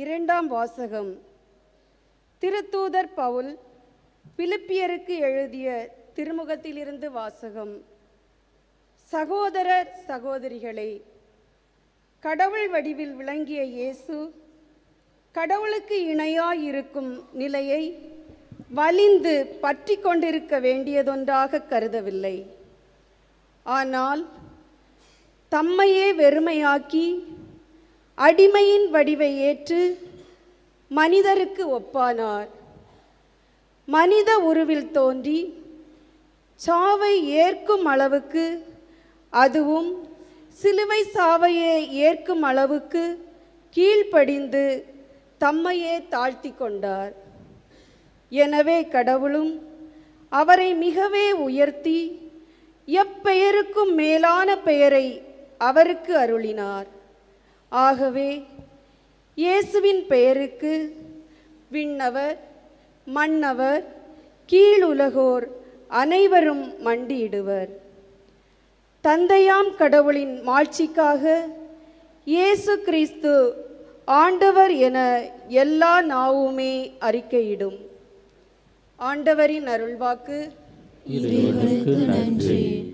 இரண்டாம் வாசகம். திருத்தூதர் பவுல் பிலிப்பியருக்கு எழுதிய திருமுகத்திலிருந்து வாசகம். சகோதரர் சகோதரிகளே கடவுள் வடிவில் விளங்கிய இயேசு கடவுளுக்கு இணையாயிருக்கும் நிலையை வலிந்து பற்றி கொண்டிருக்க வேண்டியதொன்றாக கருதவில்லை. ஆனால் தம்மையே வெறுமையாக்கி அடிமையின் வடிவை ஏற்று மனிதருக்கு ஒப்பானார். மனித உருவில் தோன்றி சாவை ஏற்கும் அளவுக்கு அதுவும் சிலுவை சாவையே ஏற்கும் அளவுக்கு கீழ்ப்படிந்து தம்மையே தாழ்த்தி கொண்டார். எனவே கடவுளும் அவரை மிகவே உயர்த்தி எப்பெயருக்கும் மேலான பெயரை அவருக்கு அருளினார். ஆகவே இயேசுவின் பெயருக்கு விண்ணவர் மன்னவர் கீழுலகோர் அனைவரும் மண்டியிடுவர். தந்தையாம் கடவுளின் மாட்சிக்காக இயேசு கிறிஸ்து ஆண்டவர் என எல்லா நாவுமே அறிக்கையிடும். ஆண்டவரின் அருள்வாக்கு நன்றி.